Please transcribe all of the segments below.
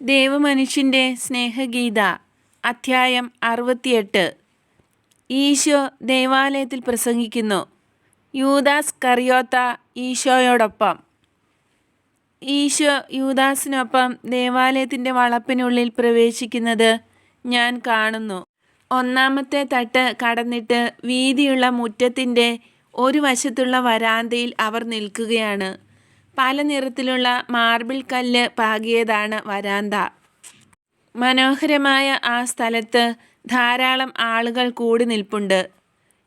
ദേവമനുഷ്യന്റെ സ്നേഹഗീത അധ്യായം അറുപത്തിയെട്ട്. ഈശോ ദേവാലയത്തിൽ പ്രസംഗിക്കുന്നു. യൂദാസ് കറിയോത്ത ഈശോയോടൊപ്പം. ഈശോ യൂദാസിനൊപ്പം ദേവാലയത്തിന്റെ വളപ്പിനുള്ളിൽ പ്രവേശിക്കുന്നത് ഞാൻ കാണുന്നു. ഒന്നാമത്തെ തട്ട് കടന്നിട്ട് വീതിയുള്ള മുറ്റത്തിന്റെ ഒരു വശത്തുള്ള വരാന്തയിൽ അവർ നിൽക്കുകയാണ്. പല നിറത്തിലുള്ള മാർബിൾ കല്ല് പാകിയതാണ് വരാന്ത. മനോഹരമായ ആ സ്ഥലത്ത് ധാരാളം ആളുകൾ കൂടി നിൽപ്പുണ്ട്.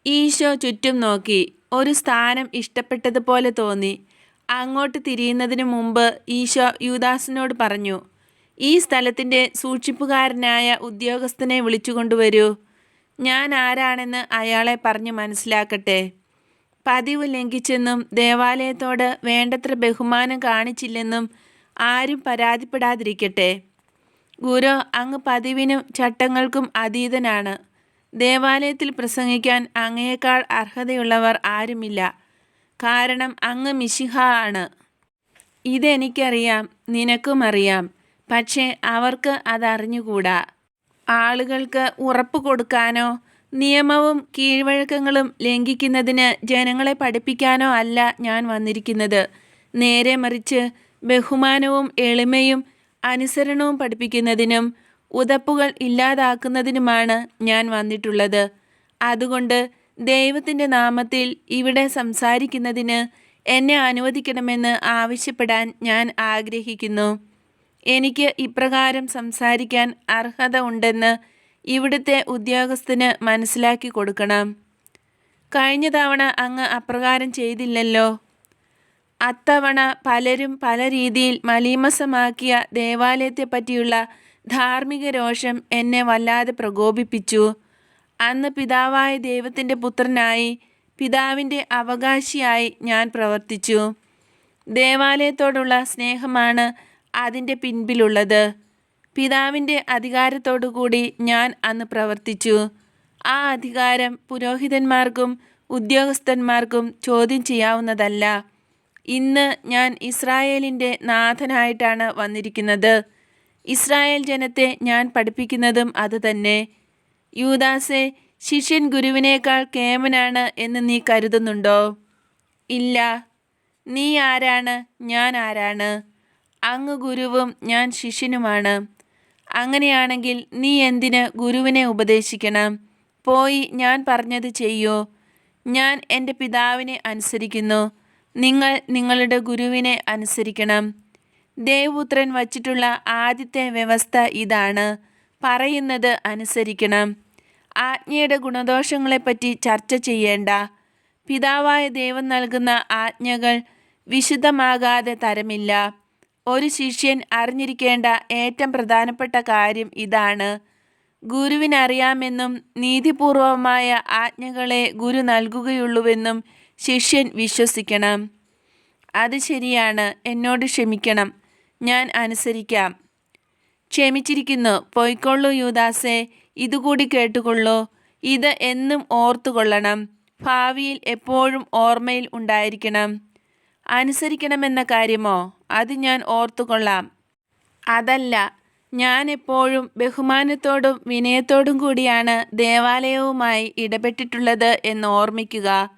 ഈശോ ചുറ്റും നോക്കി. ഒരു സ്ഥാനം ഇഷ്ടപ്പെട്ടതുപോലെ തോന്നി. അങ്ങോട്ട് തിരിയുന്നതിന് മുമ്പ് ഈശോ യൂദാസിനോട് പറഞ്ഞു ഈ സ്ഥലത്തിന്റെ സൂക്ഷിപ്പുകാരനായ ഉദ്യോഗസ്ഥനെ വിളിച്ചുകൊണ്ടുവരൂ. ഞാൻ ആരാണെന്ന് അയാളെ പറഞ്ഞു മനസ്സിലാക്കട്ടെ. പതിവ് ലംഘിച്ചെന്നും ദേവാലയത്തോട് വേണ്ടത്ര ബഹുമാനം കാണിച്ചില്ലെന്നും ആരും പരാതിപ്പെടാതിരിക്കട്ടെ. ഗുരു അങ്ങ് പതിവിനും ചട്ടങ്ങൾക്കും അതീതനാണ്. ദേവാലയത്തിൽ പ്രസംഗിക്കാൻ അങ്ങയേക്കാൾ അർഹതയുള്ളവർ ആരുമില്ല. കാരണം അങ്ങ് മിശിഹ ആണ്. ഇതെനിക്കറിയാം നിനക്കും അറിയാം പക്ഷേ അവർക്ക് അതറിഞ്ഞുകൂടാ? ആളുകൾക്ക് ഉറപ്പ് കൊടുക്കാനോ നിയമവും കീഴ്വഴക്കങ്ങളും ലംഘിക്കുന്നതിന് ജനങ്ങളെ പഠിപ്പിക്കാനോ അല്ല ഞാൻ വന്നിരിക്കുന്നത്. നേരെ മറിച്ച് ബഹുമാനവും എളിമയും അനുസരണവും പഠിപ്പിക്കുന്നതിനും ഉതപ്പുകൾ ഇല്ലാതാക്കുന്നതിനുമാണ് ഞാൻ വന്നിട്ടുള്ളത്. അതുകൊണ്ട് ദൈവത്തിന്റെ നാമത്തിൽ ഇവിടെ സംസാരിക്കുന്നതിന് എന്നെ അനുവദിക്കണമെന്ന് ആവശ്യപ്പെടാൻ ഞാൻ ആഗ്രഹിക്കുന്നു. എനിക്ക് ഇപ്രകാരം സംസാരിക്കാൻ അർഹത ഉണ്ടെന്ന് ഇവിടുത്തെ ഉദ്യോഗസ്ഥന് മനസ്സിലാക്കി കൊടുക്കണം. കഴിഞ്ഞ തവണ അങ്ങ് അപ്രകാരം ചെയ്തില്ലല്ലോ. അത്തവണ പലരും പല രീതിയിൽ മലീമസമാക്കിയ ദേവാലയത്തെപ്പറ്റിയുള്ള ധാർമ്മിക രോഷം എന്നെ വല്ലാതെ പ്രകോപിപ്പിച്ചു. അന്ന് പിതാവായ ദൈവത്തിന്റെ പുത്രനായി പിതാവിന്റെ അവകാശിയായി ഞാൻ പ്രവർത്തിച്ചു. ദേവാലയത്തോടുള്ള സ്നേഹമാണ് അതിന്റെ പിൻപിലുള്ളത്. പിതാവിന്റെ അധികാരത്തോടുകൂടി ഞാൻ അന്ന് പ്രവർത്തിച്ചു. ആ അധികാരം പുരോഹിതന്മാർക്കും ഉദ്യോഗസ്ഥന്മാർക്കും ചോദ്യം ചെയ്യാവുന്നതല്ല. ഇന്ന് ഞാൻ ഇസ്രായേലിന്റെ നാഥനായിട്ടാണ് വന്നിരിക്കുന്നത്. ഇസ്രായേൽ ജനത്തെ ഞാൻ പഠിപ്പിക്കുന്നതും അതുതന്നെ യൂദാസെ ശിഷ്യൻ ഗുരുവിനേക്കാൾ കേമനാണ് എന്ന് നീ കരുതുന്നുണ്ടോ? ഇല്ല. നീ ആരാണ്? ഞാൻ ആരാണ്? അങ്ങ് ഗുരുവും ഞാൻ ശിഷ്യനുമാണ്. അങ്ങനെയാണെങ്കിൽ നീ എന്തിന് ഗുരുവിനെ ഉപദേശിക്കണം? പോയി ഞാൻ പറഞ്ഞത് ചെയ്യൂ? ഞാൻ എന്റെ പിതാവിനെ അനുസരിക്കുന്നു. നിങ്ങൾ നിങ്ങളുടെ ഗുരുവിനെ അനുസരിക്കണം. ദേവപുത്രൻ വച്ചിട്ടുള്ള ആദ്യത്തെ വ്യവസ്ഥ ഇതാണ്. പറയുന്നത് അനുസരിക്കണം. ആജ്ഞയുടെ ഗുണദോഷങ്ങളെപ്പറ്റി ചർച്ച ചെയ്യേണ്ട. പിതാവായ ദൈവം നൽകുന്ന ആജ്ഞകൾ വിശുദ്ധമാകാതെ തരമില്ല. ഒരു ശിഷ്യൻ അറിഞ്ഞിരിക്കേണ്ട ഏറ്റവും പ്രധാനപ്പെട്ട കാര്യം ഇതാണ്. ഗുരുവിനറിയാമെന്നും നീതിപൂർവമായ ആജ്ഞകളെ ഗുരു നൽകുകയുള്ളൂവെന്നും ശിഷ്യൻ വിശ്വസിക്കണം. അത് ശരിയാണ്. എന്നോട് ക്ഷമിക്കണം. ഞാൻ അനുസരിക്കാം. ക്ഷമിച്ചിരിക്കുന്നു. പൊയ്ക്കൊള്ളൂ യൂദാസെ. ഇതുകൂടി കേട്ടുകൊള്ളൂ. ഇത് എന്നും ഓർത്തുകൊള്ളണം. ഭാവിയിൽ എപ്പോഴും ഓർമ്മയിൽ ഉണ്ടായിരിക്കണം. അനുസരിക്കണമെന്ന കാര്യമോ? അത് ഞാൻ ഓർത്തുകൊള്ളാം. അതല്ല ഞാൻ എപ്പോഴും ബഹുമാനത്തോടും വിനയത്തോടും കൂടിയാണ് ദേവാലയവുമായി ഇടപെട്ടിട്ടുള്ളത് എന്ന് ഓർമ്മിക്കുക.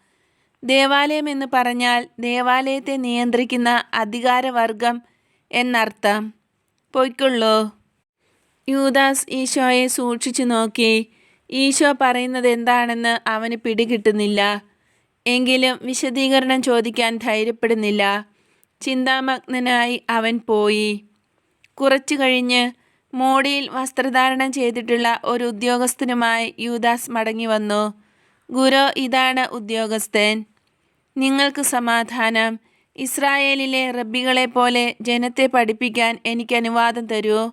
ദേവാലയം എന്ന് പറഞ്ഞാൽ ദേവാലയത്തെ നിയന്ത്രിക്കുന്ന അധികാരവർഗം എന്നർത്ഥം. പൊയ്ക്കൊള്ളൂ. യൂദാസ് ഈശോയെ സൂക്ഷിച്ചു നോക്കി. ഈശോ പറയുന്നത് എന്താണെന്ന് അവന് പിടികിട്ടുന്നില്ല. എങ്കിലും വിശദീകരണം ചോദിക്കാൻ ധൈര്യപ്പെടുന്നില്ല. ചിന്താമഗ്നനായി അവൻ പോയി. കുറച്ചു കഴിഞ്ഞ് മോടിയിൽ വസ്ത്രധാരണം ചെയ്തിട്ടുള്ള ഒരു ഉദ്യോഗസ്ഥനുമായി യൂദാസ് മടങ്ങി വന്നു. ഗുരു ഇതാണ് ഉദ്യോഗസ്ഥൻ. നിങ്ങൾക്ക് സമാധാനം. ഇസ്രായേലിലെ റബ്ബികളെ പോലെ ജനത്തെ പഠിപ്പിക്കാൻ എനിക്ക് അനുവാദം തരൂ.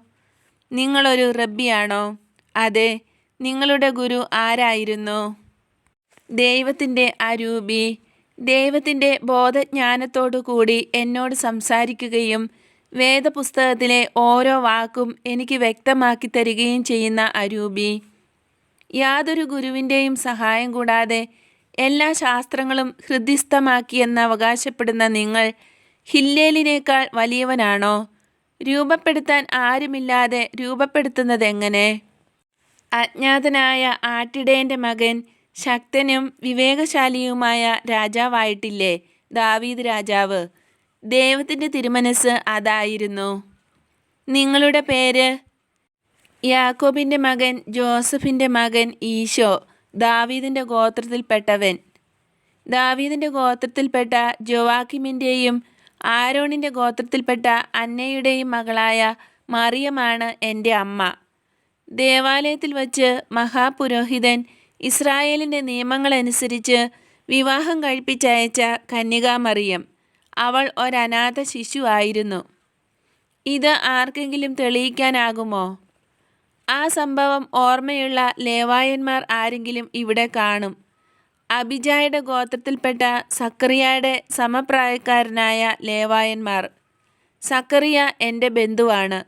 നിങ്ങളൊരു റബ്ബിയാണോ? അതെ നിങ്ങളുടെ ഗുരു ആരായിരുന്നു? ദൈവത്തിന്റെ അരൂപി ദൈവത്തിന്റെ കൂടി എന്നോട് സംസാരിക്കുകയും വേദപുസ്തകത്തിലെ ഓരോ വാക്കും എനിക്ക് വ്യക്തമാക്കി തരികയും ചെയ്യുന്ന അരൂപി യാതൊരു ഗുരുവിന്റെയും സഹായം കൂടാതെ എല്ലാ ശാസ്ത്രങ്ങളും ഹൃദ്യസ്ഥമാക്കിയെന്ന് അവകാശപ്പെടുന്ന നിങ്ങൾ ഹില്ലേലിനേക്കാൾ വലിയവനാണോ? രൂപപ്പെടുത്താൻ ആരുമില്ലാതെ രൂപപ്പെടുത്തുന്നതെങ്ങനെ? അജ്ഞാതനായ ആട്ടിടേന്റെ മകൻ ശക്തനും വിവേകശാലിയുമായ രാജാവായിട്ടില്ലേ ദാവീദ് രാജാവ്? ദൈവത്തിന്റെ തിരുമനസ് അതായിരുന്നു. നിങ്ങളുടെ പേര്? യാക്കോബിന്റെ മകൻ ജോസഫിന്റെ മകൻ ഈശോ ദാവീദിന്റെ ഗോത്രത്തിൽപ്പെട്ടവൻ. ദാവീദിന്റെ ഗോത്രത്തിൽപ്പെട്ട ജോവാക്കിമിന്റെയും ആരോണിന്റെ ഗോത്രത്തിൽപ്പെട്ട അന്നയുടെയും മകളായ മറിയമാണ് എന്റെ അമ്മ. ദേവാലയത്തിൽ വച്ച് മഹാപുരോഹിതൻ ഇസ്രായേലിന്റെ നിയമങ്ങളനുസരിച്ച് വിവാഹം കഴിപ്പിച്ചയച്ച കന്യകാമറിയം അവൾ ഒരനാഥ ശിശു ആയിരുന്നു. ഇത് ആർക്കെങ്കിലും തെളിയിക്കാനാകുമോ? ആ സംഭവം ഓർമ്മയുള്ള ലേവായന്മാർ ആരെങ്കിലും ഇവിടെ കാണും. അബിജായുടെ ഗോത്രത്തിൽപ്പെട്ട സക്കറിയയുടെ സമപ്രായക്കാരനായ ലേവായന്മാർ. സക്കറിയ എന്റെ ബന്ധുവാണ്.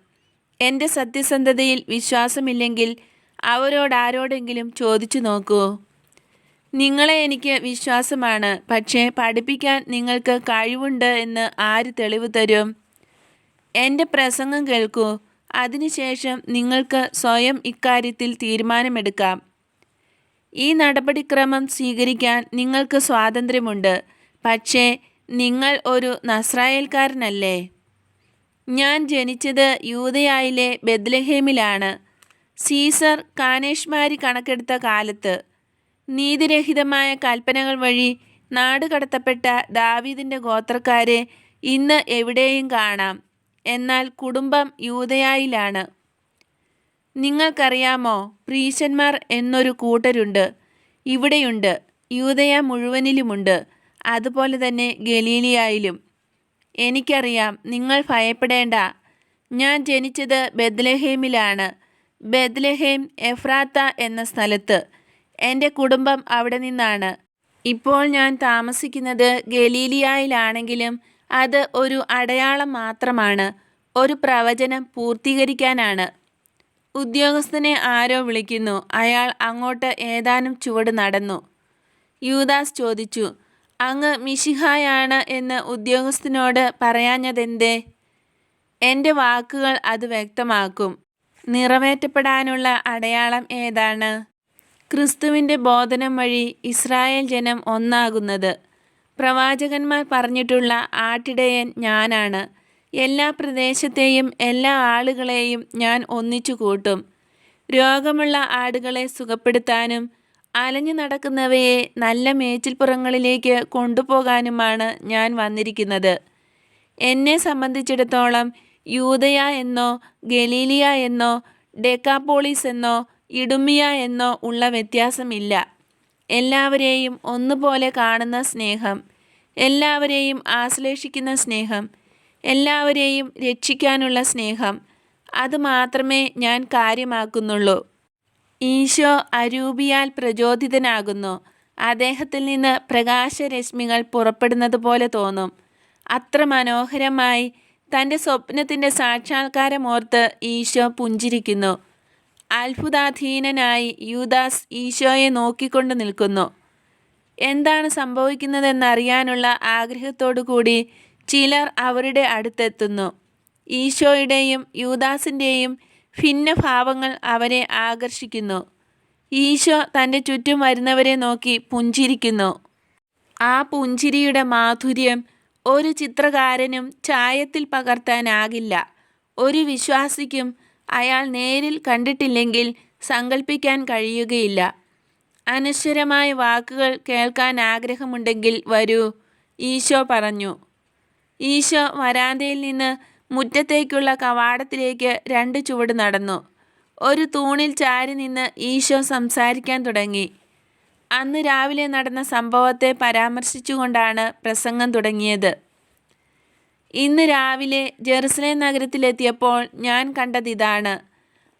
എന്റെ സത്യസന്ധതയിൽ വിശ്വാസമില്ലെങ്കിൽ അവരോടാരോടെങ്കിലും ചോദിച്ചു നോക്കൂ. നിങ്ങളെ എനിക്ക് വിശ്വാസമാണ്. പക്ഷേ പഠിപ്പിക്കാൻ നിങ്ങൾക്ക് കഴിവുണ്ട് എന്ന് ആര് തെളിവ് തരും? എന്റെ പ്രസംഗം കേൾക്കൂ. അതിനുശേഷം നിങ്ങൾക്ക് സ്വയം ഇക്കാര്യത്തിൽ തീരുമാനമെടുക്കാം. ഈ നടപടിക്രമം സ്വീകരിക്കാൻ നിങ്ങൾക്ക് സ്വാതന്ത്ര്യമുണ്ട്. പക്ഷേ നിങ്ങൾ ഒരു നസ്രായേൽക്കാരനല്ലേ? ഞാൻ ജനിച്ചത് യൂതയായിലെ ബെദ്ലഹേമിലാണ് സീസർ കാനേഷ്മാരി കണക്കെടുത്ത കാലത്ത് നീതിരഹിതമായ കൽപ്പനകൾ വഴി നാട് കടത്തപ്പെട്ട ദാവീദിന്റെ ഗോത്രക്കാരെ ഇന്ന് എവിടെയും കാണാം. എന്നാൽ കുടുംബം യൂതയായിലാണ്. നിങ്ങൾക്കറിയാമോ പ്രീശന്മാർ എന്നൊരു കൂട്ടരുണ്ട്. ഇവിടെയുണ്ട് യൂതയ മുഴുവനിലുമുണ്ട്. അതുപോലെ തന്നെ ഗലീലിയായിലും. എനിക്കറിയാം നിങ്ങൾ ഭയപ്പെടേണ്ട. ഞാൻ ജനിച്ചത് ബെദ്ലഹേമിലാണ് ബെദ്ലഹേം എഫ്രാത്ത എന്ന സ്ഥലത്ത്. എന്റെ കുടുംബം അവിടെ നിന്നാണ്. ഇപ്പോൾ ഞാൻ താമസിക്കുന്നത് ഗലീലിയായിലാണെങ്കിലും അത് ഒരു അടയാളം മാത്രമാണ്. ഒരു പ്രവചനം പൂർത്തീകരിക്കാനാണ്. ഉദ്യോഗസ്ഥനെ ആരോ വിളിക്കുന്നു. അയാൾ അങ്ങോട്ട് ഏതാനും ചുവട് നടന്നു. യൂദാസ് ചോദിച്ചു അങ്ങ് മിശിഹായാണ് എന്ന് ഉദ്യോഗസ്ഥനോട് പറയാഞ്ഞതെന്തേ? എന്റെ വാക്കുകൾ അത് വ്യക്തമാക്കും. നിറവേറ്റപ്പെടാനുള്ള അടയാളം ഏതാണ്? ക്രിസ്തുവിന്റെ ബോധനം വഴി ഇസ്രായേൽ ജനം ഒന്നാകുന്നത്. പ്രവാചകന്മാർ പറഞ്ഞിട്ടുള്ള ആട്ടിടയൻ ഞാനാണ്. എല്ലാ പ്രദേശത്തെയും എല്ലാ ആളുകളെയും ഞാൻ ഒന്നിച്ചു കൂട്ടും. രോഗമുള്ള ആടുകളെ സുഖപ്പെടുത്താനും അലഞ്ഞു നടക്കുന്നവയെ നല്ല മേച്ചിൽപ്പുറങ്ങളിലേക്ക് കൊണ്ടുപോകാനുമാണ് ഞാൻ വന്നിരിക്കുന്നത്. എന്നെ സംബന്ധിച്ചിടത്തോളം യൂതയ എന്നോ ഗലീലിയ എന്നോ ഡെക്കാപോളിസ് എന്നോ ഇടുമിയ എന്നോ ഉള്ള വ്യത്യാസമില്ല. എല്ലാവരെയും ഒന്നുപോലെ കാണുന്ന സ്നേഹം എല്ലാവരെയും ആശ്ലേഷിക്കുന്ന സ്നേഹം എല്ലാവരെയും രക്ഷിക്കാനുള്ള സ്നേഹം അത് മാത്രമേ ഞാൻ കാര്യമാക്കുന്നുള്ളൂ. ഈശോ അരൂപിയാൽ പ്രചോദിതനാകുന്നു. അദ്ദേഹത്തിൽ നിന്ന് പ്രകാശരശ്മികൾ പുറപ്പെടുന്നത് പോലെ തോന്നും. അത്ര മനോഹരമായി തന്റെ സ്വപ്നത്തിന്റെ സാക്ഷാത്കാരമോർത്ത് ഈശോ പുഞ്ചിരിക്കുന്നു. അത്ഭുതാധീനനായി യൂദാസ് ഈശോയെ നോക്കിക്കൊണ്ട് നിൽക്കുന്നു. എന്താണ് സംഭവിക്കുന്നതെന്നറിയാനുള്ള ആഗ്രഹത്തോടു കൂടി ചിലർ അവരുടെ അടുത്തെത്തുന്നു. ഈശോയുടെയും യൂദാസിന്റെയും ഭിന്നഭാവങ്ങൾ അവരെ ആകർഷിക്കുന്നു. ഈശോ തന്റെ ചുറ്റും വരുന്നവരെ നോക്കി പുഞ്ചിരിക്കുന്നു. ആ പുഞ്ചിരിയുടെ മാധുര്യം ഒരു ചിത്രകാരനും ചായത്തിൽ പകർത്താനാകില്ല. ഒരു വിശ്വാസിക്കും അയാൾ നേരിൽ കണ്ടിട്ടില്ലെങ്കിൽ സങ്കല്പിക്കാൻ കഴിയുകയില്ല. അനശ്വരമായ വാക്കുകൾ കേൾക്കാൻ ആഗ്രഹമുണ്ടെങ്കിൽ വരൂ ഈശോ പറഞ്ഞു. ഈശോ വരാന്തയിൽ നിന്ന് മുറ്റത്തേക്കുള്ള കവാടത്തിലേക്ക് രണ്ട് ചുവട് നടന്നു. ഒരു തൂണിൽ ചാരി നിന്ന് ഈശോ സംസാരിക്കാൻ തുടങ്ങി. അന്ന് രാവിലെ നടന്ന സംഭവത്തെ പരാമർശിച്ചുകൊണ്ടാണ് പ്രസംഗം തുടങ്ങിയത്. ഇന്ന് രാവിലെ ജെറുസലേം നഗരത്തിലെത്തിയപ്പോൾ ഞാൻ കണ്ടതിതാണ്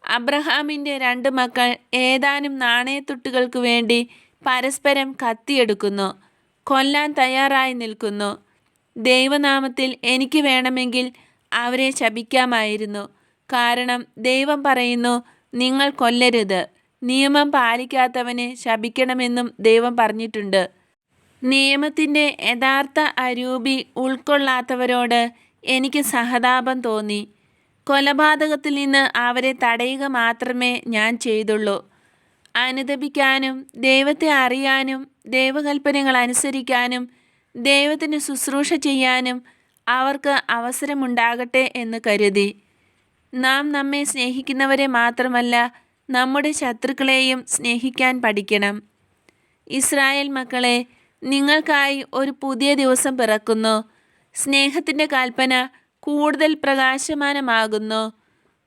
അബ്രഹാമിന്റെ രണ്ട് മക്കൾ ഏതാനും നാണയത്തുട്ടുകൾക്ക് വേണ്ടി പരസ്പരം കത്തിയെടുക്കുന്നു. കൊല്ലാൻ തയ്യാറായി നിൽക്കുന്നു. ദൈവനാമത്തിൽ എനിക്ക് വേണമെങ്കിൽ അവരെ ശപിക്കാമായിരുന്നു. കാരണം ദൈവം പറയുന്നു നിങ്ങൾ കൊല്ലരുത്. നിയമം പാലിക്കാത്തവനെ ശപിക്കണമെന്നും ദൈവം പറഞ്ഞിട്ടുണ്ട്. നിയമത്തിന്റെ യഥാർത്ഥ അരൂപി ഉൾക്കൊള്ളാത്തവരോട് എനിക്ക് സഹതാപം തോന്നി. കൊലപാതകത്തിൽ നിന്ന് അവരെ തടയുക മാത്രമേ ഞാൻ ചെയ്തുള്ളൂ. അനുദപിക്കാനും ദൈവത്തെ അറിയാനും ദൈവകൽപ്പനകൾ അനുസരിക്കാനും ദൈവത്തിന് ശുശ്രൂഷ ചെയ്യാനും അവർക്ക് അവസരമുണ്ടാകട്ടെ എന്ന് കരുതി. നാം നമ്മെ സ്നേഹിക്കുന്നവരെ മാത്രമല്ല നമ്മുടെ ശത്രുക്കളെയും സ്നേഹിക്കാൻ പഠിക്കണം. ഇസ്രായേൽ മക്കളെ നിങ്ങൾക്കായി ഒരു പുതിയ ദിവസം പിറക്കുന്നു. സ്നേഹത്തിന്റെ കൽപ്പന കൂടുതൽ പ്രകാശമാനമാകുന്നു.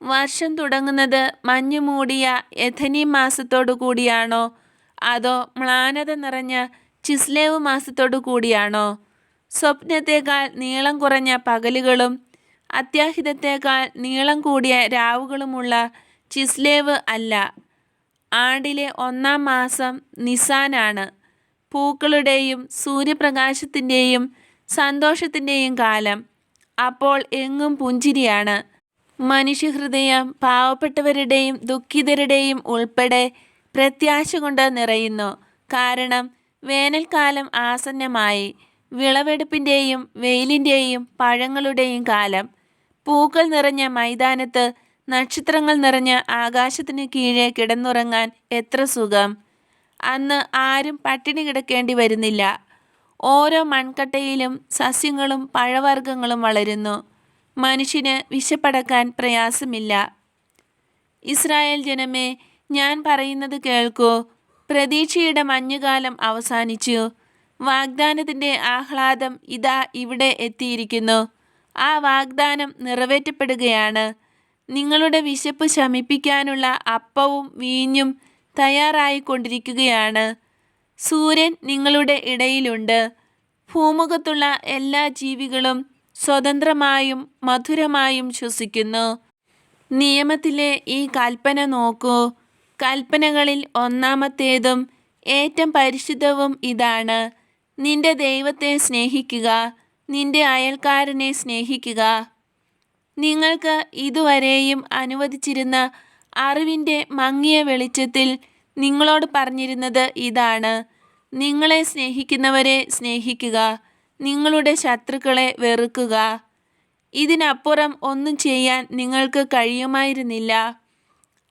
വർഷം തുടങ്ങുന്നത് മഞ്ഞു മൂടിയ എഥനി മാസത്തോടു കൂടിയാണോ? അതോ മ്ലാനത നിറഞ്ഞ ചിസ്ലേവ് മാസത്തോടു കൂടിയാണോ? സ്വപ്നത്തേക്കാൾ നീളം കുറഞ്ഞ പകലുകളും അത്യാഹിതത്തേക്കാൾ നീളം കൂടിയ രാവുകളുമുള്ള ചിസ്ലേവ് അല്ല. ആണ്ടിലെ ഒന്നാം മാസം നിസാനാണ്. പൂക്കളുടെയും സൂര്യപ്രകാശത്തിന്റെയും സന്തോഷത്തിന്റെയും കാലം അപ്പോൾ എങ്ങും പുഞ്ചിരിയാണ്. മനുഷ്യഹൃദയം പാവപ്പെട്ടവരുടെയും ദുഃഖിതരുടെയും ഉൾപ്പെടെ പ്രത്യാശ കൊണ്ട് നിറയുന്നു. കാരണം വേനൽക്കാലം ആസന്നമായി വിളവെടുപ്പിന്റെയും വെയിലിന്റെയും പഴങ്ങളുടെയും കാലം പൂക്കൾ നിറഞ്ഞ മൈതാനത്ത് നക്ഷത്രങ്ങൾ നിറഞ്ഞ ആകാശത്തിന് കീഴെ കിടന്നുറങ്ങാൻ എത്ര സുഖം. അന്ന് ആരും പട്ടിണി കിടക്കേണ്ടി വരുന്നില്ല. ഓരോ മൺകട്ടയിലും സസ്യങ്ങളും പഴവർഗങ്ങളും വളരുന്നു. മനുഷ്യന് വിശപ്പടക്കാൻ പ്രയാസമില്ല. ഇസ്രായേൽ ജനമേ ഞാൻ പറയുന്നത് കേൾക്കൂ. പ്രതീക്ഷയുടെ മഞ്ഞുകാലം അവസാനിച്ചു. വാഗ്ദാനത്തിന്റെ ആഹ്ലാദം ഇതാ ഇവിടെ എത്തിയിരിക്കുന്നു. ആ വാഗ്ദാനം നിറവേറ്റപ്പെടുകയാണ്. നിങ്ങളുടെ വിശപ്പ് ശമിപ്പിക്കാനുള്ള അപ്പവും വീഞ്ഞും തയ്യാറായിക്കൊണ്ടിരിക്കുകയാണ്. സൂര്യൻ നിങ്ങളുടെ ഇടയിലുണ്ട്. ഭൂമുഖത്തുള്ള എല്ലാ ജീവികളും സ്വതന്ത്രമായും മധുരമായും ശ്വസിക്കുന്നു. നിയമത്തിലെ ഈ കൽപ്പന നോക്കൂ. കൽപ്പനകളിൽ ഒന്നാമത്തേതും ഏറ്റവും പരിശുദ്ധവും ഇതാണ്. നിന്റെ ദൈവത്തെ സ്നേഹിക്കുക. നിന്റെ അയൽക്കാരനെ സ്നേഹിക്കുക. നിങ്ങൾക്ക് ഇതുവരെയും അനുവദിച്ചിരുന്ന അറിവിന്റെ മങ്ങിയ വെളിച്ചത്തിൽ നിങ്ങളോട് പറഞ്ഞിരുന്നത് ഇതാണ്. നിങ്ങളെ സ്നേഹിക്കുന്നവരെ സ്നേഹിക്കുക. നിങ്ങളുടെ ശത്രുക്കളെ വെറുക്കുക. ഇതിനപ്പുറം ഒന്നും ചെയ്യാൻ നിങ്ങൾക്ക് കഴിയുമായിരുന്നില്ല.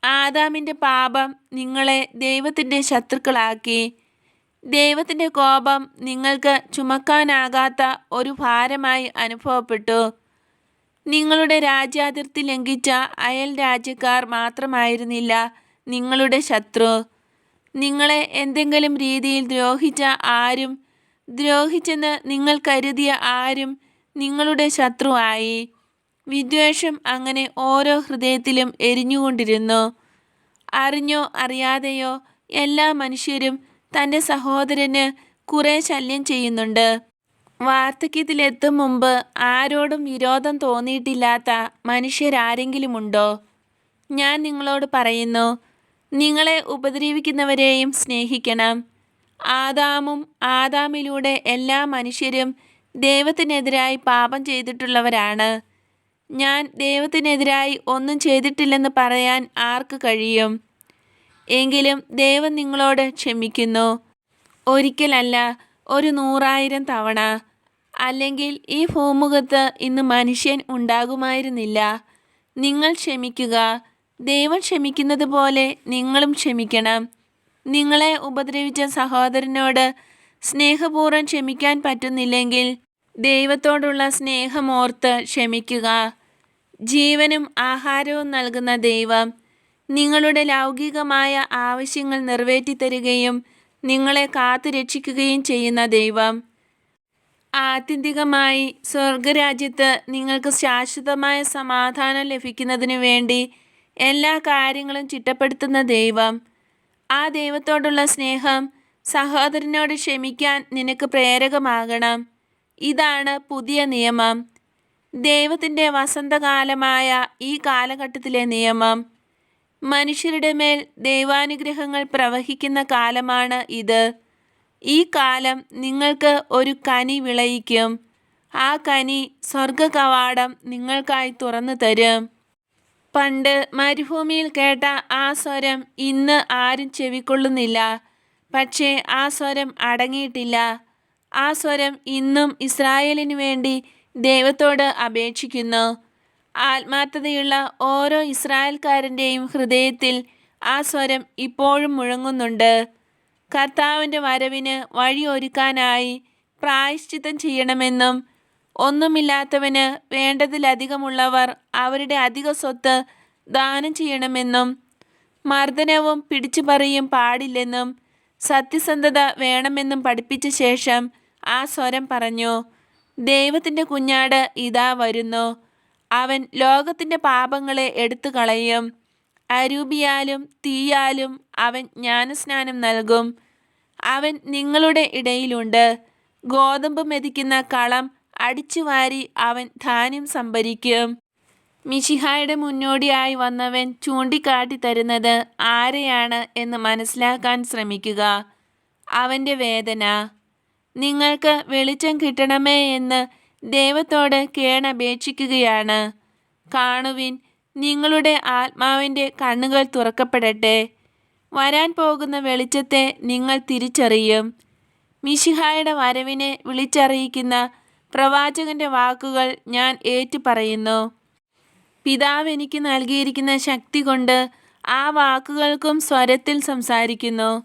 ആദാമിന്റെ പാപം നിങ്ങളെ ദൈവത്തിന്റെ ശത്രുക്കളാക്കി. ദൈവത്തിന്റെ കോപം നിങ്ങൾക്ക് ചുമക്കാനാകാത്ത ഒരു ഭാരമായി അനുഭവപ്പെട്ടു. നിങ്ങളുടെ രാജ്യാതിർത്തി ലംഘിച്ച അയൽ രാജ്യക്കാർ മാത്രമായിരുന്നില്ല നിങ്ങളുടെ ശത്രു. നിങ്ങളെ എന്തെങ്കിലും രീതിയിൽ ദ്രോഹിച്ച ആരും ദ്രോഹിച്ചെന്ന് നിങ്ങൾ കരുതിയ ആരും നിങ്ങളുടെ ശത്രുവായി വിദ്വേഷം അങ്ങനെ ഓരോ ഹൃദയത്തിലും എരിഞ്ഞുകൊണ്ടിരുന്നു. അറിഞ്ഞോ അറിയാതെയോ എല്ലാ മനുഷ്യരും തന്റെ സഹോദരന് കുറേ ശല്യം ചെയ്യുന്നുണ്ട്. വാർദ്ധക്യത്തിലെത്തും മുമ്പ് ആരോടും വിരോധം തോന്നിയിട്ടില്ലാത്ത മനുഷ്യരാരെങ്കിലുമുണ്ടോ? ഞാൻ നിങ്ങളോട് പറയുന്നു നിങ്ങളെ ഉപദ്രവിക്കുന്നവരെയും സ്നേഹിക്കണം. ആദാമും ആദാമിലൂടെ എല്ലാ മനുഷ്യരും ദൈവത്തിനെതിരായി പാപം ചെയ്തിട്ടുള്ളവരാണ്. ഞാൻ ദൈവത്തിനെതിരായി ഒന്നും ചെയ്തിട്ടില്ലെന്ന് പറയാൻ ആർക്ക് കഴിയും? എങ്കിലും ദൈവം നിങ്ങളോട് ക്ഷമിക്കുന്നു. ഒരിക്കലല്ല ഒരു നൂറായിരം തവണ. അല്ലെങ്കിൽ ഈ ഭൂമുഖത്ത് ഇന്ന് മനുഷ്യൻ ഉണ്ടാകുമായിരുന്നില്ല. നിങ്ങൾ ക്ഷമിക്കുക. ദൈവം ക്ഷമിക്കുന്നത് പോലെ നിങ്ങളും ക്ഷമിക്കണം. നിങ്ങളെ ഉപദ്രവിച്ച സഹോദരനോട് സ്നേഹപൂർവം ക്ഷമിക്കാൻ പറ്റുന്നില്ലെങ്കിൽ ദൈവത്തോടുള്ള സ്നേഹമോർത്ത് ക്ഷമിക്കുക. ജീവനും ആഹാരവും നൽകുന്ന ദൈവം നിങ്ങളുടെ ലൗകികമായ ആവശ്യങ്ങൾ നിറവേറ്റിത്തരികയും നിങ്ങളെ കാത്തു രക്ഷിക്കുകയും ചെയ്യുന്ന ദൈവം. ആത്യന്തികമായി സ്വർഗരാജ്യത്ത് നിങ്ങൾക്ക് ശാശ്വതമായ സമാധാനം ലഭിക്കുന്നതിന് വേണ്ടി എല്ലാ കാര്യങ്ങളും ചിട്ടപ്പെടുത്തുന്ന ദൈവം. ആ ദൈവത്തോടുള്ള സ്നേഹം സഹോദരനോട് ക്ഷമിക്കാൻ നിനക്ക് പ്രേരകമാകണം. ഇതാണ് പുതിയ നിയമം. ദൈവത്തിന്റെ വസന്തകാലമായ ഈ കാലഘട്ടത്തിലെ നിയമം. മനുഷ്യരുടെ മേൽ ദൈവാനുഗ്രഹങ്ങൾ പ്രവഹിക്കുന്ന കാലമാണ് ഇത്. ഈ കാലം നിങ്ങൾക്ക് ഒരു കനി വിളയിക്കും. ആ കനി സ്വർഗകവാടം നിങ്ങൾക്കായി തുറന്നു തരും. പണ്ട് മരുഭൂമിയിൽ കേട്ട ആ സ്വരം ഇന്ന് ആരും ചെവിക്കൊള്ളുന്നില്ല. പക്ഷേ ആ സ്വരം അടങ്ങിയിട്ടില്ല. ആ സ്വരം ഇന്നും ഇസ്രായേലിന് വേണ്ടി ദൈവത്തോട് അപേക്ഷിക്കുന്നു. ആത്മാർത്ഥതയുള്ള ഓരോ ഇസ്രായേൽക്കാരന്റെയും ഹൃദയത്തിൽ ആ സ്വരം ഇപ്പോഴും മുഴങ്ങുന്നുണ്ട്. കർത്താവിന്റെ വരവിന് വഴിയൊരുക്കാനായി പ്രായശ്ചിത്തം ചെയ്യണമെന്നും ഒന്നുമില്ലാത്തവന് വേണ്ടതിലധികമുള്ളവർ അവരുടെ അധിക സ്വത്ത് ദാനം ചെയ്യണമെന്നും മർദ്ദനവും പിടിച്ചുപറിയും പാടില്ലെന്നും സത്യസന്ധത വേണമെന്നും പഠിപ്പിച്ച ശേഷം ആ സ്വരം പറഞ്ഞു ദൈവത്തിന്റെ കുഞ്ഞാട് ഇതാ വരുന്നു. അവൻ ലോകത്തിന്റെ പാപങ്ങളെ എടുത്തു കളയും അരൂപിയാലും തീയാലും അവൻ ജ്ഞാനസ്നാനം നൽകും. അവൻ നിങ്ങളുടെ ഇടയിലുണ്ട്. ഗോതമ്പ് മെതിക്കുന്ന കളം അടിച്ചുവാരി അവൻ ധാന്യം സംഭരിക്കും. മിശിഹായുടെ മുന്നോടിയായി വന്നവൻ ചൂണ്ടിക്കാട്ടി തരുന്നത് ആരെയാണ് എന്ന് മനസ്സിലാക്കാൻ ശ്രമിക്കുക. അവന്റെ വേദന നിങ്ങൾക്ക് വെളിച്ചം കിട്ടണമേ എന്ന് ദൈവത്തോട് കേണപേക്ഷിക്കുകയാണ്. കാണുവിൻ നിങ്ങളുടെ ആത്മാവിന്റെ കണ്ണുകൾ തുറക്കപ്പെടട്ടെ. വരാൻ പോകുന്ന വെളിച്ചത്തെ നിങ്ങൾ തിരിച്ചറിയും. മിശിഹായുടെ വരവിനെ വിളിച്ചറിയിക്കുന്ന പ്രവാചകന്റെ വാക്കുകൾ ഞാൻ ഏറ്റുപറയുന്നു. പിതാവ് എനിക്ക് നൽകിയിരിക്കുന്ന ശക്തി കൊണ്ട് ആ വാക്കുകൾക്കും സ്വരത്തിൽ സംസാരിക്കുന്നു.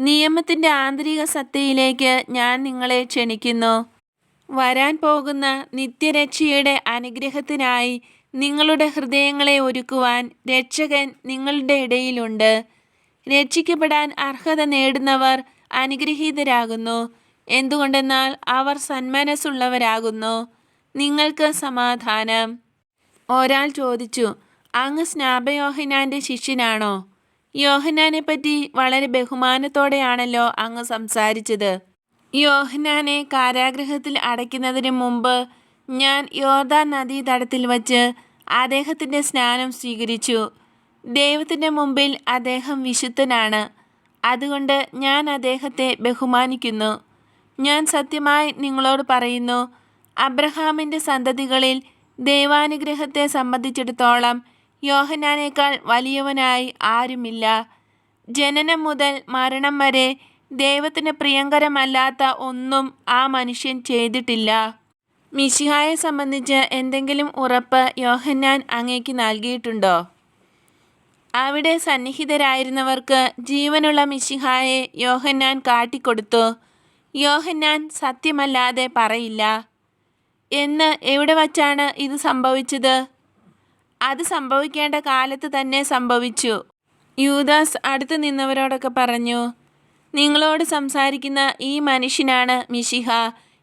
നിയമത്തിന്റെ ആന്തരിക സത്തയിലേക്ക് ഞാൻ നിങ്ങളെ ക്ഷണിക്കുന്നു. വരാൻ പോകുന്ന നിത്യരക്ഷയുടെ അനുഗ്രഹത്തിനായി നിങ്ങളുടെ ഹൃദയങ്ങളെ ഒരുക്കുവാൻ രക്ഷകൻ നിങ്ങളുടെ ഇടയിലുണ്ട്. രക്ഷിക്കപ്പെടാൻ അർഹത നേടുന്നവർ അനുഗ്രഹീതരാകുന്നു. എന്തുകൊണ്ടെന്നാൽ അവർ സന്മനസ്സുള്ളവരാകുന്നു. നിങ്ങൾക്ക് സമാധാനം. ഒരാൾ ചോദിച്ചു അങ്ങ് സ്നാപയോഹനാന്റെ ശിഷ്യനാണോ? യോഹനാനെ പറ്റി വളരെ ബഹുമാനത്തോടെയാണല്ലോ അങ്ങ് സംസാരിച്ചത്. യോഹനാനെ കാരാഗ്രഹത്തിൽ അടയ്ക്കുന്നതിന് മുമ്പ് ഞാൻ യോർദാൻ നദീതടത്തിൽ വച്ച് അദ്ദേഹത്തിന്റെ സ്നാനം സ്വീകരിച്ചു. ദൈവത്തിന്റെ മുമ്പിൽ അദ്ദേഹം വിശുദ്ധനാണ്. അതുകൊണ്ട് ഞാൻ അദ്ദേഹത്തെ ബഹുമാനിക്കുന്നു. ഞാൻ സത്യമായി നിങ്ങളോട് പറയുന്നു അബ്രഹാമിന്റെ സന്തതികളിൽ ദൈവാനുഗ്രഹത്തെ സംബന്ധിച്ചിടത്തോളം യോഹനാനേക്കാൾ വലിയവനായി ആരുമില്ല. ജനനം മുതൽ മരണം വരെ ദൈവത്തിന് പ്രിയങ്കരമല്ലാത്ത ഒന്നും ആ മനുഷ്യൻ ചെയ്തിട്ടില്ല. മിശിഹായെ സംബന്ധിച്ച് എന്തെങ്കിലും ഉറപ്പ് യോഹന്നാൻ അങ്ങേക്ക് നൽകിയിട്ടുണ്ടോ? അവിടെ സന്നിഹിതരായിരുന്നവർക്ക് ജീവനുള്ള മിശിഹായെ യോഹന്നാൻ കാട്ടിക്കൊടുത്തു. യോഹന്നാൻ സത്യമല്ലാതെ പറയില്ല. എന്ന് എവിടെ വച്ചാണ് ഇത് സംഭവിച്ചത്? അത് സംഭവിക്കേണ്ട കാലത്ത് തന്നെ സംഭവിച്ചു. യൂദാസ് അടുത്ത് നിന്നവരോടൊക്കെ പറഞ്ഞു നിങ്ങളോട് സംസാരിക്കുന്ന ഈ മനുഷ്യനാണ് മിശിഹ.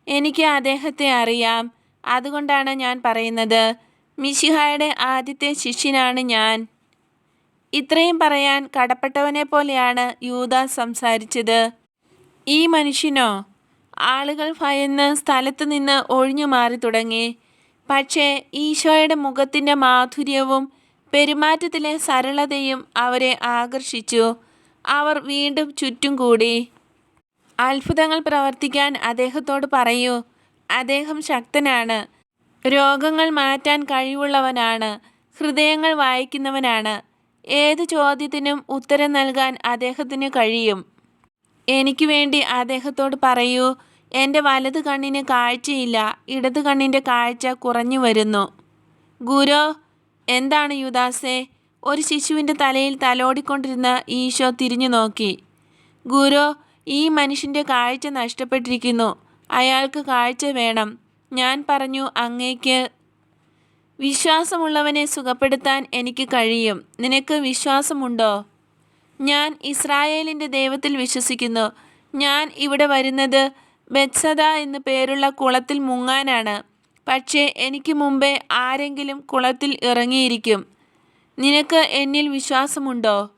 എനിക്ക് അദ്ദേഹത്തെ അറിയാം. അതുകൊണ്ടാണ് ഞാൻ പറയുന്നത്. മിശിഹായുടെ ആദ്യത്തെ ശിഷ്യനാണ് ഞാൻ. ഇത്രയും പറയാൻ കടപ്പെട്ടവനെ പോലെയാണ് യൂത സംസാരിച്ചത്. ഈ മനുഷ്യനോ? ആളുകൾ ഭയന്ന് സ്ഥലത്ത് നിന്ന് ഒഴിഞ്ഞു മാറി തുടങ്ങി. പക്ഷേ ഈശോയുടെ മുഖത്തിന്റെ മാധുര്യവും പെരുമാറ്റത്തിലെ സരളതയും അവരെ ആകർഷിച്ചു. അവർ വീണ്ടും ചുറ്റും കൂടി. അത്ഭുതങ്ങൾ പ്രവർത്തിക്കാൻ അദ്ദേഹത്തോട് പറയൂ. അദ്ദേഹം ശക്തനാണ്. രോഗങ്ങൾ മാറ്റാൻ കഴിവുള്ളവനാണ്. ഹൃദയങ്ങൾ വായിക്കുന്നവനാണ്. ഏത് ചോദ്യത്തിനും ഉത്തരം നൽകാൻ അദ്ദേഹത്തിന് കഴിയും. എനിക്ക് വേണ്ടി അദ്ദേഹത്തോട് പറയൂ. എന്റെ വലത് കണ്ണിന് കാഴ്ചയില്ല. ഇടത് കണ്ണിന്റെ കാഴ്ച കുറഞ്ഞു വരുന്നു. ഗുരു എന്താണ് യുദാസേ? ഒരു ശിശുവിന്റെ തലയിൽ തലോടിക്കൊണ്ടിരുന്ന ഈശോ തിരിഞ്ഞു നോക്കി. ഗുരു ഈ മനുഷ്യന്റെ കാഴ്ച നഷ്ടപ്പെട്ടിരിക്കുന്നു. അയാൾക്ക് കാഴ്ച വേണം. ഞാൻ പറഞ്ഞു അങ്ങേക്ക് വിശ്വാസമുള്ളവനെ സുഖപ്പെടുത്താൻ എനിക്ക് കഴിയും. നിനക്ക് വിശ്വാസമുണ്ടോ? ഞാൻ ഇസ്രായേലിന്റെ ദൈവത്തിൽ വിശ്വസിക്കുന്നു. ഞാൻ ഇവിടെ വരുന്നത് ബെത്സദ എന്നു പേരുള്ള കുളത്തിൽ മുങ്ങാനാണ്. പക്ഷേ എനിക്ക് മുമ്പേ ആരെങ്കിലും കുളത്തിൽ ഇറങ്ങിയിരിക്കും. നിനക്ക് എന്നിൽ വിശ്വാസമുണ്ടോ?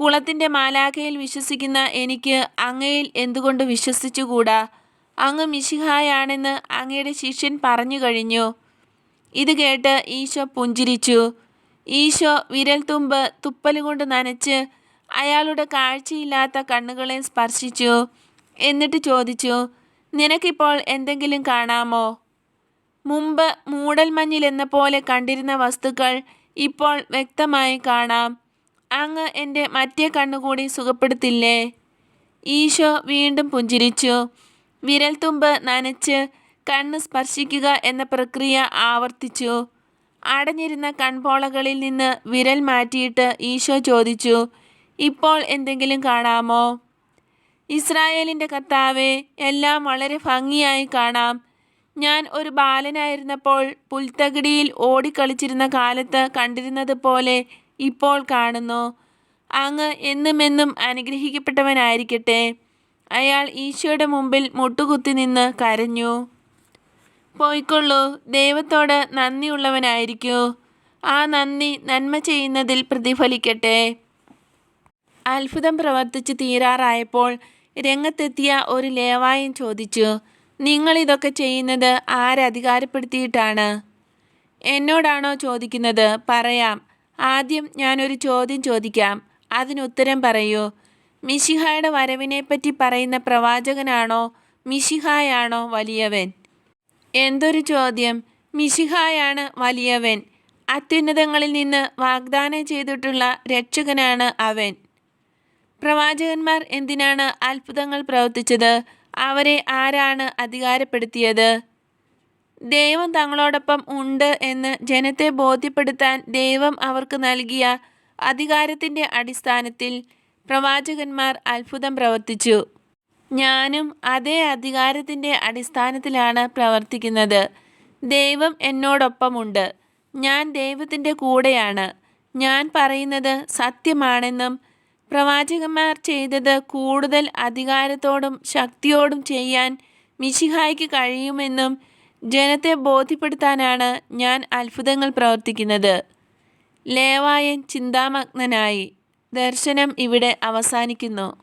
കുളത്തിന്റെ മാലാഖയിൽ വിശ്വസിക്കുന്ന എനിക്ക് അങ്ങയിൽ എന്തുകൊണ്ട് വിശ്വസിച്ചുകൂടാ? അങ്ങ് മിശിഹായാണെന്ന് അങ്ങയുടെ ശിഷ്യൻ പറഞ്ഞു കഴിഞ്ഞു. ഇത് കേട്ട് ഈശോ പുഞ്ചിരിച്ചു. ഈശോ വിരൽത്തുമ്പ് തുപ്പലുകൊണ്ട് നനച്ച് അയാളുടെ കാഴ്ചയില്ലാത്ത കണ്ണുകളെ സ്പർശിച്ചു. എന്നിട്ട് ചോദിച്ചു നിനക്കിപ്പോൾ എന്തെങ്കിലും കാണാമോ? മുമ്പ് മൂടൽമഞ്ഞിലെന്ന പോലെ കണ്ടിരുന്ന വസ്തുക്കൾ ഇപ്പോൾ വ്യക്തമായി കാണാം. അങ്ങ് എന്റെ മറ്റേ കണ്ണുകൂടി സുഖപ്പെടുത്തില്ലേ? ഈശോ വീണ്ടും പുഞ്ചിരിച്ചു. വിരൽത്തുമ്പ് നനച്ച് കണ്ണ് സ്പർശിക്കുക എന്ന പ്രക്രിയ ആവർത്തിച്ചു. അടഞ്ഞിരുന്ന കൺപോളകളിൽ നിന്ന് വിരൽ മാറ്റിയിട്ട് ഈശോ ചോദിച്ചു ഇപ്പോൾ എന്തെങ്കിലും കാണാമോ? ഇസ്രായേലിന്റെ കർത്താവെ എല്ലാം വളരെ ഭംഗിയായി കാണാം. ഞാൻ ഒരു ബാലനായിരുന്നപ്പോൾ പുൽത്തകിടിയിൽ ഓടിക്കളിച്ചിരുന്ന കാലത്ത് കണ്ടിരുന്നത് പോലെ ഇപ്പോൾ കാണുന്നു. അങ്ങ് എന്നുമെന്നും അനുഗ്രഹിക്കപ്പെട്ടവനായിരിക്കട്ടെ. അയാൾ ഈശോയുടെ മുമ്പിൽ മുട്ടുകുത്തി നിന്ന് കരഞ്ഞു. പോയിക്കൊള്ളൂ. ദൈവത്തോട് നന്ദിയുള്ളവനായിരിക്കൂ. ആ നന്ദി നന്മ ചെയ്യുന്നതിൽ പ്രതിഫലിക്കട്ടെ. അത്ഭുതം പ്രവർത്തിച്ച് തീരാറായപ്പോൾ രംഗത്തെത്തിയ ഒരു ലേവായും ചോദിച്ചു നിങ്ങളിതൊക്കെ ചെയ്യുന്നത് ആരധികാരപ്പെടുത്തിയിട്ടാണ് എന്നോടാണോ ചോദിക്കുന്നത്? പറയാം. ആദ്യം ഞാനൊരു ചോദ്യം ചോദിക്കാം. അതിനുത്തരം പറയൂ. മിശിഹായുടെ വരവിനെപ്പറ്റി പറയുന്ന പ്രവാചകനാണോ? മിശിഹായാണോ വലിയവൻ? എന്തൊരു ചോദ്യം. മിശിഹായാണ് വലിയവൻ. അത്യുന്നതങ്ങളിൽ നിന്ന് വാഗ്ദാനം ചെയ്തിട്ടുള്ള രക്ഷകനാണ് അവൻ. പ്രവാചകന്മാർ എന്തിനാണ് അത്ഭുതങ്ങൾ പ്രവർത്തിച്ചത്? അവരെ ആരാണ് അധികാരപ്പെടുത്തിയത്? ദൈവം തങ്ങളോടൊപ്പം ഉണ്ട് എന്ന് ജനത്തെ ബോധ്യപ്പെടുത്താൻ ദൈവം അവർക്ക് നൽകിയ അധികാരത്തിന്റെ അടിസ്ഥാനത്തിൽ പ്രവാചകന്മാർ അത്ഭുതം പ്രവർത്തിച്ചു. ഞാനും അതേ അധികാരത്തിന്റെ അടിസ്ഥാനത്തിലാണ് പ്രവർത്തിക്കുന്നത്. ദൈവം എന്നോടൊപ്പമുണ്ട്. ഞാൻ ദൈവത്തിന്റെ കൂടെയാണ്. ഞാൻ പറയുന്നത് സത്യമാണെന്നും പ്രവാചകന്മാർ ചെയ്തത് കൂടുതൽ അധികാരത്തോടും ശക്തിയോടും ചെയ്യാൻ മിശിഹായ്ക്ക് കഴിയുമെന്നും ജനത്തെ ബോധ്യപ്പെടുത്താനാണ് ഞാൻ അത്ഭുതങ്ങൾ പ്രവർത്തിക്കുന്നത്. ലേവായൻ ചിന്താമഗ്നനായി ദർശനം ഇവിടെ അവസാനിക്കുന്നു.